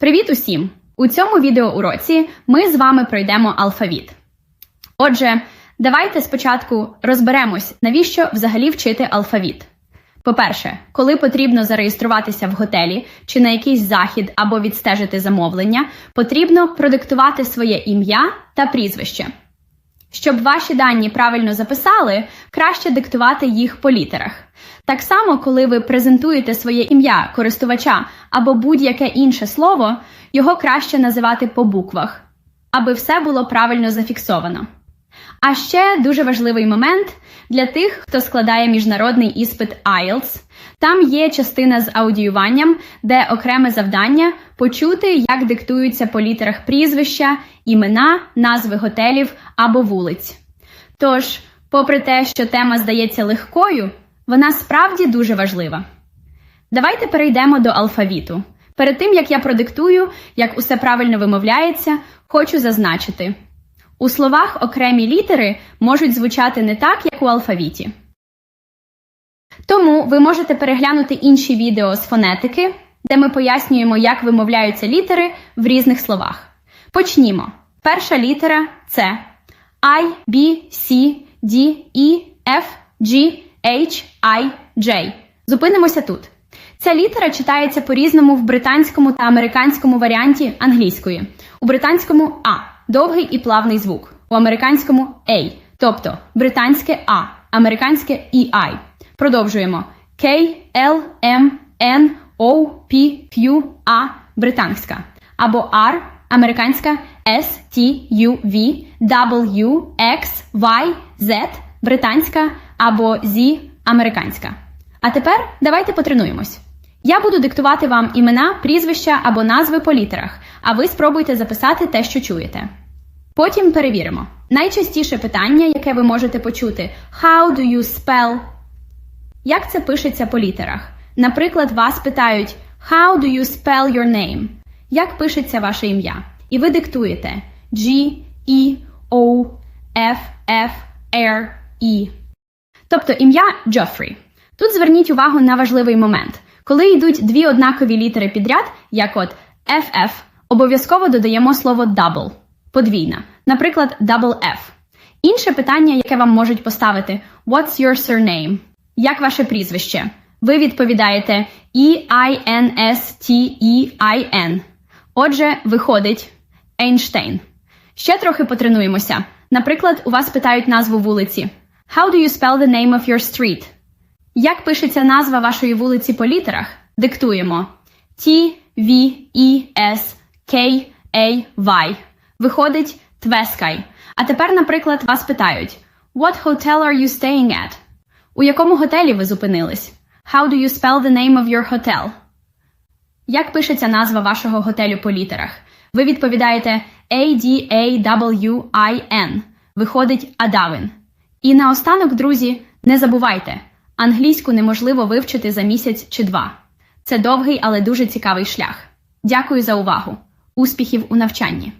Привіт усім! У цьому відеоуроці ми з вами пройдемо алфавіт. Отже, давайте спочатку розберемось, навіщо взагалі вчити алфавіт. По-перше, коли потрібно зареєструватися в готелі чи на якийсь захід або відстежити замовлення, потрібно продиктувати своє ім'я та прізвище. Щоб ваші дані правильно записали, краще диктувати їх по літерах. Так само, коли ви презентуєте своє ім'я користувача або будь-яке інше слово, його краще називати по буквах, аби все було правильно зафіксовано. А ще дуже важливий момент для тих, хто складає міжнародний іспит IELTS. Там є частина з аудіюванням, де окреме завдання почути, як диктуються по літерах прізвища, імена, назви готелів або вулиць. Тож, попри те, що тема здається легкою, вона справді дуже важлива. Давайте перейдемо до алфавіту. Перед тим як я продиктую, як усе правильно вимовляється, хочу зазначити. У словах окремі літери можуть звучати не так, як у алфавіті. Тому ви можете переглянути інші відео з фонетики, де ми пояснюємо, як вимовляються літери в різних словах. Почнімо. Перша літера це I, B, C, D, E, F, G, H, I, J. Зупинимося тут. Ця літера читається по-різному в британському та американському варіанті англійської. У британському А довгий і плавний звук, у американському A, тобто британське А, американське EI. Продовжуємо K, L, M, N, O, P, Q, A, британська. Або R, американська S, T, U, V, W, X, Y, Z, британська або Z, американська. А тепер давайте потренуємось. Я буду диктувати вам імена, прізвища або назви по літерах, а ви спробуйте записати те, що чуєте. Потім перевіримо. Найчастіше питання, яке ви можете почути: How do you spell? Як це пишеться по літерах? Наприклад, вас питають How do you spell your name? Як пишеться ваше ім'я? І ви диктуєте G, E, O, F, F, R, E. Тобто ім'я Джофрі. Тут зверніть увагу на важливий момент. Коли йдуть дві однакові літери підряд, як от FF, обов'язково додаємо слово double – подвійна, наприклад, double F. Інше питання, яке вам можуть поставити What's your surname? Як ваше прізвище? Ви відповідаєте E-I-N-S-T-E-I-N. Отже, виходить Ейнштейн. Ще трохи потренуємося. Наприклад, у вас питають назву вулиці. How do you spell the name of your street? Як пишеться назва вашої вулиці по літерах? Диктуємо T, V, E, S, K, A, Y. Виходить Твескай. А тепер, наприклад, вас питають What hotel are you staying at? У якому готелі ви зупинились? How do you spell the name of your hotel? Як пишеться назва вашого готелю по літерах? Ви відповідаєте A-D-A-W-I-N. Виходить Адавин. І наостанок, друзі, не забувайте, англійську неможливо вивчити за місяць чи два. Це довгий, але дуже цікавий шлях. Дякую за увагу. Успіхів у навчанні!